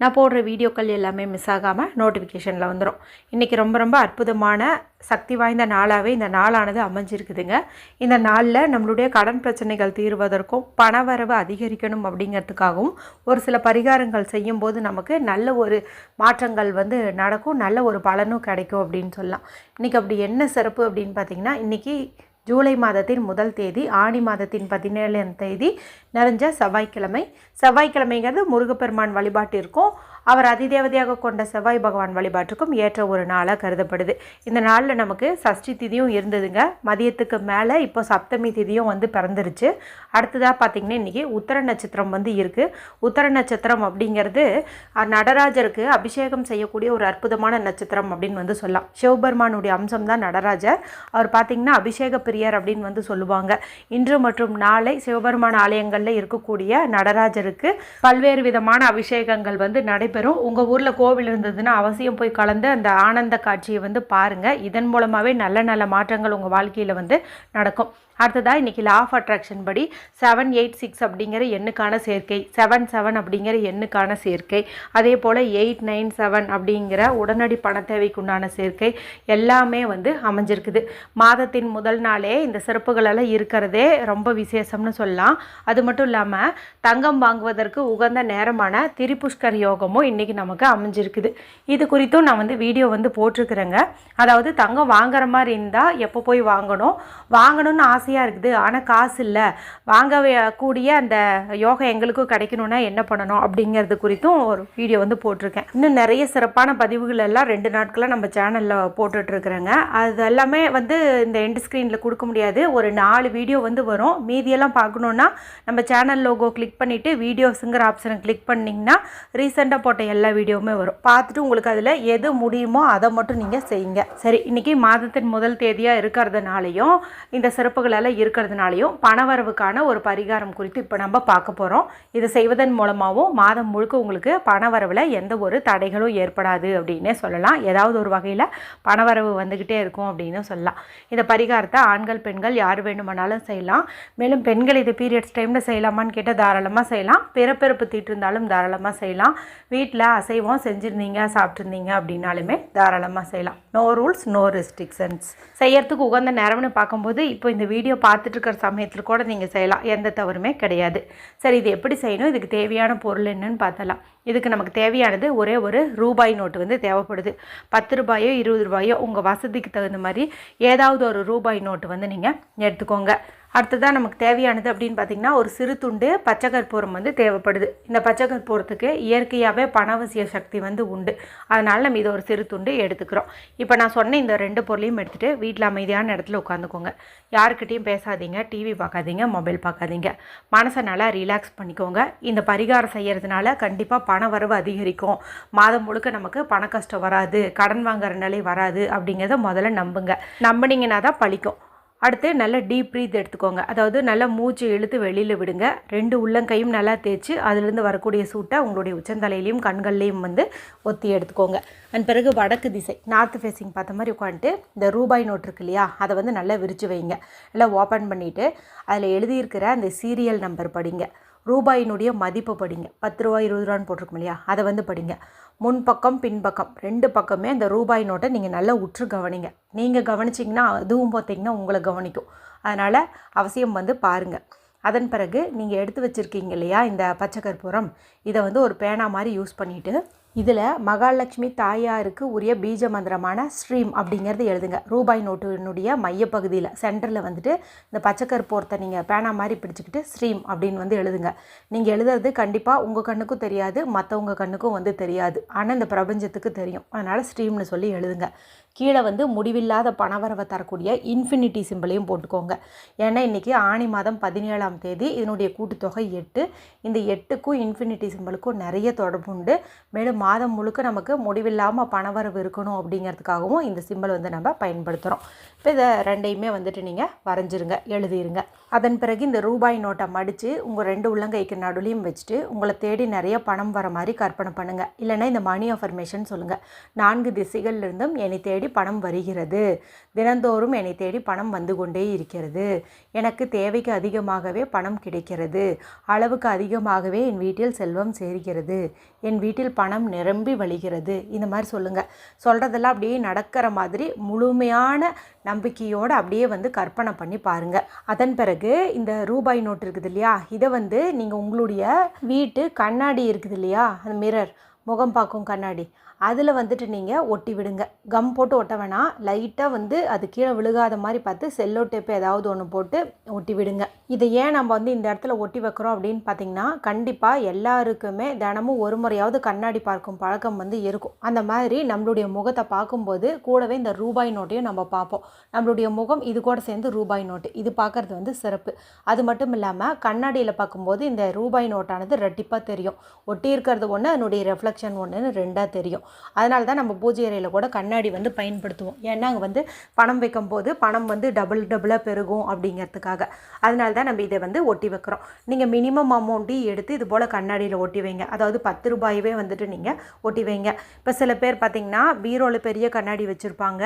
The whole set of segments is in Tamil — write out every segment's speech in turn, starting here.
நான் போடுற வீடியோக்கள் எல்லாமே மிஸ் ஆகாமல் நோட்டிஃபிகேஷனில் வந்துடும் இன்றைக்கி ரொம்ப ரொம்ப அற்புதமான சக்தி வாய்ந்த நாளாகவே இந்த நாளானது அமைஞ்சிருக்குதுங்க. இந்த நாளில் நம்மளுடைய கடன் பிரச்சனைகள் தீர்வதற்கும் பணவரவு அதிகரிக்கணும் அப்படிங்கிறதுக்காகவும் ஒரு சில பரிகாரங்கள் செய்யும்போது நமக்கு நல்ல ஒரு மாற்றங்கள் வந்து நடக்கும் நல்ல ஒரு பலனும் கிடைக்கும் அப்படின்னு சொல்லலாம். இன்றைக்கி அப்படி என்ன சிறப்பு அப்படின்னு பார்த்தீங்கன்னா இன்றைக்கி ஜூலை மாதத்தின் முதல் தேதி ஆணி மாதத்தின் பதினேழாம் தேதி நிறைஞ்ச செவ்வாய்க்கிழமை. செவ்வாய்க்கிழமைங்கிறது முருகப்பெருமான் வழிபாட்டு இருக்கும் அவர் அதிதேவதையாக கொண்ட செவ்வாய் பகவான் வழிபாட்டுக்கும் ஏற்ற ஒரு நாளாக கருதப்படுது. இந்த நாளில் நமக்கு சஷ்டி திதியும் இருந்ததுங்க. மதியத்துக்கு மேலே இப்போ சப்தமி திதியும் வந்து பிறந்துருச்சு. அடுத்ததாக பார்த்திங்கன்னா இன்றைக்கி உத்தர நட்சத்திரம் வந்து இருக்குது உத்தர நட்சத்திரம் அப்படிங்கிறது நடராஜருக்கு அபிஷேகம் செய்யக்கூடிய ஒரு அற்புதமான நட்சத்திரம் அப்படின்னு வந்து சொல்லலாம். சிவபெருமானுடைய அம்சம் தான் நடராஜர். அவர் பார்த்திங்கன்னா அபிஷேக பிரியர் அப்படின்னு வந்து சொல்லுவாங்க. இன்று மற்றும் நாளை சிவபெருமான ஆலயங்களில் இருக்கக்கூடிய நடராஜருக்கு பல்வேறு விதமான அபிஷேகங்கள் வந்து நடை நடைபெறும் உங்கள் ஊரில் கோவில் இருந்ததுன்னா அவசியம் போய் கலந்து அந்த ஆனந்த காட்சியை வந்து பாருங்கள் இதன் மூலமாகவே நல்ல நல்ல மாற்றங்கள் உங்கள் வாழ்க்கையில் வந்து நடக்கும். அடுத்ததாக இன்றைக்கி லா ஆஃப் அட்ராக்ஷன் படி செவன் எயிட் சிக்ஸ் அப்படிங்கிற எண்ணுக்கான சேர்க்கை. செவன் செவன் அப்படிங்கிற எண்ணுக்கான சேர்க்கை. அதே போல் எயிட் நைன் செவன் அப்படிங்கிற உடனடி பண தேவைக்குண்டான சேர்க்கை எல்லாமே வந்து அமைஞ்சிருக்குது. மாதத்தின் முதல் நாளே இந்த சிறப்புகளெல்லாம் இருக்கிறதே ரொம்ப விசேஷம்னு சொல்லலாம். அது மட்டும் இல்லாமல் தங்கம் வாங்குவதற்கு உகந்த நேரமான திரிபுஷ்கர் யோகமும் இன்றைக்கி நமக்கு அமைஞ்சிருக்குது. இது குறித்தும் நான் வந்து வீடியோ வந்து போட்டிருக்கிறேங்க. அதாவது தங்கம் வாங்குற மாதிரி இருந்தால் எப்போ போய் வாங்கணும்? வாங்கணும்னு ஆசை ஆசையாக இருக்குது. ஆனால் காசு இல்லை. வாங்க கூடிய அந்த யோகா எங்களுக்கும் கிடைக்கணும்னா என்ன பண்ணணும் அப்படிங்கிறது குறித்தும் ஒரு வீடியோ வந்து போட்டிருக்கேன். இன்னும் நிறைய சிறப்பான பதிவுகள் எல்லாம் ரெண்டு நாட்களாக நம்ம சேனலில் போட்டுட்ருக்குறேங்க. அது எல்லாமே வந்து இந்த எண்ட் ஸ்க்ரீனில் கொடுக்க முடியாது. ஒரு நாலு வீடியோ வந்து வரும். மீதியெல்லாம் பார்க்கணுன்னா நம்ம சேனல் லோகோ கிளிக் பண்ணிவிட்டு வீடியோஸுங்கிற ஆப்ஷனை கிளிக் பண்ணிங்கன்னா ரீசெண்டாக போட்ட எல்லா வீடியோவுமே வரும். பார்த்துட்டு உங்களுக்கு அதில் எது முடியுமோ அதை மட்டும் நீங்கள் செய்யுங்க. சரி இன்றைக்கி மாதத்தின் முதல் தேதியாக இருக்கிறதுனாலையும் இந்த சிறப்புகள் எல்லாம் இருக்கிறதுனாலையும் பணவரவுக்கான ஒரு பரிகாரம் குறித்து இப்போ நம்ம பார்க்க போகிறோம் இதை செய்வதன் மூலமாகவும் மாதம் முழுக்க உங்களுக்கு பணவரவில் எந்த ஒரு தடைகளும் ஏற்படாது அப்படின்னே சொல்லலாம். ஏதாவது ஒரு வகையில் பணவரவு வந்துக்கிட்டே இருக்கும் அப்படின்னு சொல்லலாம். இந்த பரிகாரத்தை ஆண்கள் பெண்கள் யார் வேண்டுமானாலும் செய்யலாம். மேலும் பெண்கள் இது பீரியட்ஸ் டைமில் செய்யலாமான்னு கேட்டால் தாராளமாக செய்யலாம். பிறப்பிறப்பு தீட்டு இருந்தாலும் தாராளமாக செய்யலாம். வீட்டில் அசைவம் செஞ்சுருந்தீங்க சாப்பிட்ருந்தீங்க அப்படின்னாலுமே தாராளமாக செய்யலாம். நோ ரூல்ஸ் நோ ரெஸ்ட்ரிக்ஷன்ஸ் செய்யறதுக்கு உகந்த நேரம்னு பார்க்கும்போது இப்போ இந்த வீடியோ பார்த்துட்டு இருக்கிற சமயத்தில் கூட நீங்கள் செய்யலாம். எந்த தவறுமே கிடையாது. சரி இது எப்படி செய்யணும்? இதுக்கு தேவையான பொருள் என்னன்னு பார்த்தலாம் இதுக்கு நமக்கு தேவையானது ஒரே ஒரு ரூபாய் நோட்டு வந்து தேவைப்படுது. பத்து ரூபாயோ இருபது ரூபாயோ உங்கள் வசதிக்கு தகுந்த மாதிரி ஏதாவது ஒரு ரூபாய் நோட்டு வந்து நீங்கள் எடுத்துக்கோங்க. அடுத்ததாக நமக்கு தேவையானது அப்படின்னு பார்த்தீங்கன்னா ஒரு சிறு துண்டு பச்சை கற்பூரம் வந்து தேவைப்படுது. இந்த பச்சை கற்பூரத்துக்கு இயற்கையாகவே பணவசிய சக்தி வந்து உண்டு. அதனால் நம்ம இதை ஒரு சிறு துண்டு எடுத்துக்கிறோம். இப்போ நான் சொன்ன இந்த ரெண்டு பொருளையும் எடுத்துகிட்டு வீட்டில் அமைதியான இடத்துல உட்காந்துக்கோங்க. யாருக்கிட்டேயும் பேசாதீங்க டிவி பார்க்காதீங்க மொபைல் பார்க்காதீங்க மனசை நல்லா ரிலாக்ஸ் பண்ணிக்கோங்க. இந்த பரிகாரம் செய்கிறதுனால கண்டிப்பாக பண வரவு அதிகரிக்கும். மாதம் முழுக்க நமக்கு பண கஷ்டம் வராது கடன் வாங்குற நிலை வராது அப்படிங்கிறத முதல்ல நம்புங்க. நம்பினீங்கன்னா தான் பழிக்கும். அடுத்து நல்ல டீப் ப்ரீத் எடுத்துக்கோங்க. அதாவது நல்லா மூச்சு இழுத்து வெளியில் விடுங்க. ரெண்டு உள்ளங்கையும் நல்லா தேய்ச்சி அதுலேருந்து வரக்கூடிய சூட்டை உங்களுடைய உச்சந்தலையிலையும் கண்கள்லையும் வந்து ஒத்தி எடுத்துக்கோங்க. அண்ட் பிறகு வடக்கு திசை நார்த் ஃபேஸிங் பார்த்த மாதிரி உட்காந்துட்டு இந்த ரூபாய் நோட் இருக்கு இல்லையா அதை வந்து நல்லா விரிச்சு வைங்க. நல்லா ஓப்பன் பண்ணிவிட்டு அதில் எழுதியிருக்கிற அந்த சீரியல் நம்பர் படிங்க. ரூபாயினுடைய மதிப்பு படிங்க. பத்து ரூபா இருபது ரூபான்னு போட்டிருக்கோம் இல்லையா? அதை வந்து படிங்க. முன்பக்கம் பின்பக்கம் ரெண்டு பக்கமே அந்த ரூபாய் நோட்டை நீங்கள் நல்லா உற்று கவனிங்க. நீங்கள் கவனிச்சிங்கன்னா அதுவும் பார்த்தீங்கன்னா உங்களை கவனிக்கும். அதனால் அவசியம் வந்து பாருங்கள் அதன் பிறகு நீங்கள் எடுத்து வச்சுருக்கீங்க இல்லையா? இந்த பச்சை கற்பூரம். இதை வந்து ஒரு பேனா மாதிரி யூஸ் பண்ணிவிட்டு இதில் மகாலட்சுமி தாயாருக்கு உரிய பீஜ மந்திரமான ஸ்ட்ரீம் அப்படிங்கிறது எழுதுங்க. ரூபாய் நோட்டினுடைய மையப்பகுதியில் சென்டரில் வந்துட்டு இந்த பச்சை நீங்கள் பேனா மாதிரி பிடிச்சிக்கிட்டு ஸ்ட்ரீம் அப்படின்னு வந்து எழுதுங்க. நீங்கள் எழுதுறது கண்டிப்பாக உங்கள் கண்ணுக்கும் தெரியாது மற்றவங்க கண்ணுக்கும் வந்து தெரியாது. ஆனால் இந்த பிரபஞ்சத்துக்கு தெரியும். அதனால் ஸ்ட்ரீம்னு சொல்லி எழுதுங்க. கீழே வந்து முடிவில்லாத பணவரவை தரக்கூடிய இன்ஃபினிட்டி சிம்பிளையும் போட்டுக்கோங்க. ஏன்னா இன்றைக்கி ஆணி மாதம் பதினேழாம் தேதி இதனுடைய கூட்டுத்தொகை எட்டு. இந்த எட்டுக்கும் இன்ஃபினிட்டி சிம்பிளுக்கும் நிறைய தொடர்பு உண்டு. மேலும் மாதம் முழுக்க நமக்கு முடிவில்லாமல் பணவரவு இருக்கணும் அப்படிங்கிறதுக்காகவும் இந்த சிம்பிள் வந்து நம்ம பயன்படுத்துகிறோம் இப்போ இதை ரெண்டையுமே வந்துட்டு நீங்கள் வரைஞ்சிருங்க எழுதிருங்க. அதன் பிறகு இந்த ரூபாய் நோட்டை மடித்து உங்கள் ரெண்டு உள்ளங்கைக்கு நடுலையும் வச்சுட்டு உங்களை தேடி நிறைய பணம் வர மாதிரி கற்பனை பண்ணுங்கள் இல்லைன்னா இந்த மணி அஃபர்மேஷன் சொல்லுங்கள் நான்கு திசைகள்லேருந்தும் என்னை தேடி தேடி பணம் வருகிறது. தினந்தோறும் என்னை தேடி பணம் வந்து கொண்டே இருக்கிறது. எனக்கு தேவைக்கு அதிகமாகவே பணம் கிடைக்கிறது. அளவுக்கு அதிகமாகவே என் வீட்டில் செல்வம் சேர்கிறது. என் வீட்டில் பணம் நிரம்பி வழிகிறது. இந்த மாதிரி சொல்லுங்கள் சொல்கிறதெல்லாம் அப்படியே நடக்கிற மாதிரி முழுமையான நம்பிக்கையோடு அப்படியே வந்து கற்பனை பண்ணி பாருங்கள் அதன் பிறகு இந்த ரூபாய் நோட்டு இருக்குது இல்லையா? இதை வந்து நீங்கள் உங்களுடைய வீட்டு கண்ணாடி இருக்குது இல்லையா? அந்த மிரர் முகம் பார்க்கும் கண்ணாடி. அதில் வந்துட்டு நீங்கள் ஒட்டி விடுங்க. கம் போட்டு ஒட்ட வேணாம் லைட்டாக வந்து அது கீழே விழுகாத மாதிரி பார்த்து செல்லோ டேப் ஏதாவது ஒன்று போட்டு ஒட்டி விடுங்க. இதை ஏன் நம்ம வந்து இந்த இடத்துல ஒட்டி வைக்கிறோம் அப்படின்னு பார்த்தீங்கன்னா கண்டிப்பாக எல்லாருக்குமே தினமும் ஒரு முறையாவது கண்ணாடி பார்க்கும் பழக்கம் வந்து இருக்கும். அந்த மாதிரி நம்மளுடைய முகத்தை பார்க்கும்போது கூடவே இந்த ரூபாய் நோட்டையும் நம்ம பார்ப்போம். நம்மளுடைய முகம் இது கூட சேர்ந்து ரூபாய் நோட்டு. இது பார்க்குறது வந்து சிறப்பு. அது மட்டும் இல்லாமல் கண்ணாடியில் பார்க்கும்போது இந்த ரூபாய் நோட்டானது ரெட்டிப்பாக தெரியும். ஒட்டி இருக்கிறது ஒன்று அதனுடைய ரெஃப்ளெக்ஷன் ஒன்றுன்னு ரெண்டாக தெரியும். அதனால தான் நம்ம பூஜை அறையில் கூட கண்ணாடி வந்து பயன்படுத்துவோம். ஏன்னா அங்கே வந்து பணம் வைக்கும் போது பணம் வந்து டபுள் டபுளாக பெருகும் அப்படிங்கிறதுக்காக. அதனால தான் நம்ம இதை வந்து ஒட்டி வைக்கிறோம். நீங்கள் மினிமம் அமௌண்ட்டு எடுத்து இது போல் கண்ணாடியில் ஒட்டி வைங்க. அதாவது பத்து ரூபாயவே வந்துட்டு நீங்கள் ஒட்டி வைங்க. இப்போ சில பேர் பார்த்தீங்கன்னா பீரோவில் பெரிய கண்ணாடி வச்சுருப்பாங்க.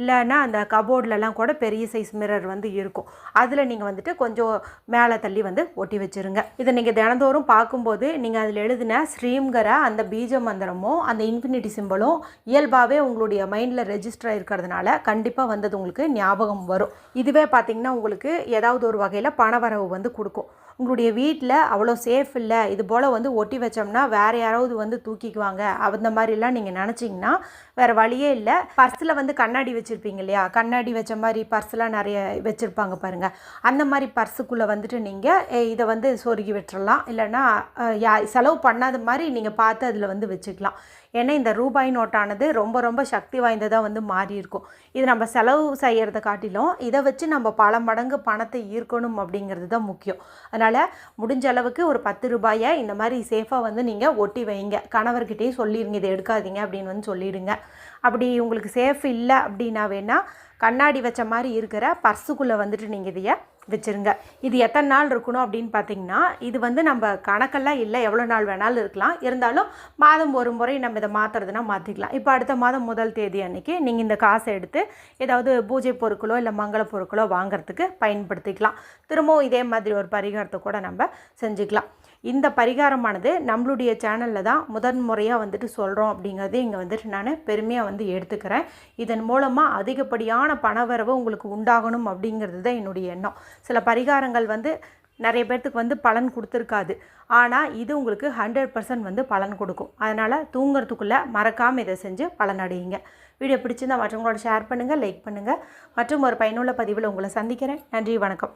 இல்லைன்னா அந்த கபோர்ட்லலாம் கூட பெரிய சைஸ் மிரர் வந்து இருக்கும். அதில் நீங்கள் வந்துட்டு கொஞ்சம் மேலே தள்ளி வந்து ஒட்டி வச்சுருங்க. இதை நீங்கள் தினந்தோறும் பார்க்கும்போது நீங்கள் அதில் எழுதின ஸ்ரீம்கரை அந்த பீஜ மந்திரமோ அந்த இன்ஃபினிட்டி சிம்பிளும் இயல்பாகவே உங்களுடைய மைண்டில் ரெஜிஸ்டர் ஆகிருக்கிறதுனால கண்டிப்பாக வந்தது உங்களுக்கு ஞாபகம் வரும். இதுவே பார்த்தீங்கன்னா உங்களுக்கு ஏதாவது ஒரு வகையில் பணவரவு வந்து கொடுக்கும். உங்களுடைய வீட்டில் அவ்வளோ சேஃப் இல்லை இது போல் வந்து ஒட்டி வச்சோம்னா வேறு யாராவது வந்து தூக்கிக்குவாங்க. அந்த மாதிரிலாம் நீங்கள் நினச்சிங்கன்னா வேறு வழியே இல்லை. பர்ஸில் வந்து கண்ணாடி வச்சுருப்பீங்க இல்லையா? கண்ணாடி வச்ச மாதிரி பர்ஸ்லாம் நிறைய வச்சுருப்பாங்க பாருங்கள் அந்த மாதிரி பர்ஸுக்குள்ளே வந்துட்டு நீங்கள் இதை வந்து சொருகி விட்டுறலாம். இல்லைன்னா யா செலவு பண்ணாத மாதிரி நீங்கள் பார்த்து அதில் வந்து வச்சுக்கலாம். ஏன்னா இந்த ரூபாய் நோட்டானது ரொம்ப ரொம்ப சக்தி வாய்ந்ததாக வந்து மாறி இருக்கும். இது நம்ம செலவு செய்கிறத காட்டிலும் இதை வச்சு நம்ம பல மடங்கு பணத்தை ஈர்க்கணும் அப்படிங்கிறது தான் முக்கியம். அதனால் முடிஞ்ச அளவுக்கு ஒரு பத்து ரூபாயை இந்த மாதிரி சேஃபாக வந்து நீங்கள் ஒட்டி வைங்க. கணவர்கிட்டையும் சொல்லிடுங்க இதை எடுக்காதீங்க அப்படின்னு வந்து சொல்லிடுங்க. அப்படி உங்களுக்கு சேஃப் இல்லை அப்படின்னா வேணால் கண்ணாடி வச்ச மாதிரி இருக்கிற பர்ஸுக்குள்ளே வந்துட்டு நீங்கள் இதைய வச்சுருங்க. இது எத்தனை நாள் இருக்கணும் அப்படின்னு பார்த்தீங்கன்னா இது வந்து நம்ம கணக்கெல்லாம் இல்லை எவ்வளோ நாள் வேணாலும் இருக்கலாம். இருந்தாலும் மாதம் ஒரு முறை நம்ம இதை மாற்றுறதுனா மாற்றிக்கலாம் இப்போ அடுத்த மாதம் முதல் தேதி அன்றைக்கி நீங்கள் இந்த காசை எடுத்து ஏதாவது பூஜை பொருட்களோ இல்லை மங்கள பொருட்களோ வாங்குறதுக்கு பயன்படுத்திக்கலாம். திரும்பவும் இதே மாதிரி ஒரு பரிகாரத்தை கூட நம்ம செஞ்சுக்கலாம். இந்த பரிகாரமானது நம்மளுடைய சேனலில் தான் முதன் முறையாக வந்துட்டு சொல்கிறோம் அப்படிங்கிறது இங்கே வந்துட்டு நான் பெருமையாக வந்து எடுத்துக்கிறேன். இதன் மூலமாக அதிகப்படியான பணவரவு உங்களுக்கு உண்டாகணும் அப்படிங்கிறது தான் என்னுடைய எண்ணம். சில பரிகாரங்கள் வந்து நிறைய பேர்த்துக்கு வந்து பலன் கொடுத்துருக்காது. ஆனால் இது உங்களுக்கு ஹண்ட்ரட் பர்சன்ட் வந்து பலன் கொடுக்கும். அதனால் தூங்குறதுக்குள்ளே மறக்காமல் இதை செஞ்சு பலன் அடையுங்க. வீடியோ பிடிச்சிருந்தால் மற்றவங்களோட ஷேர் பண்ணுங்கள் லைக் பண்ணுங்கள் மற்றும் ஒரு பயனுள்ள பதிவில் உங்களை சந்திக்கிறேன். நன்றி வணக்கம்.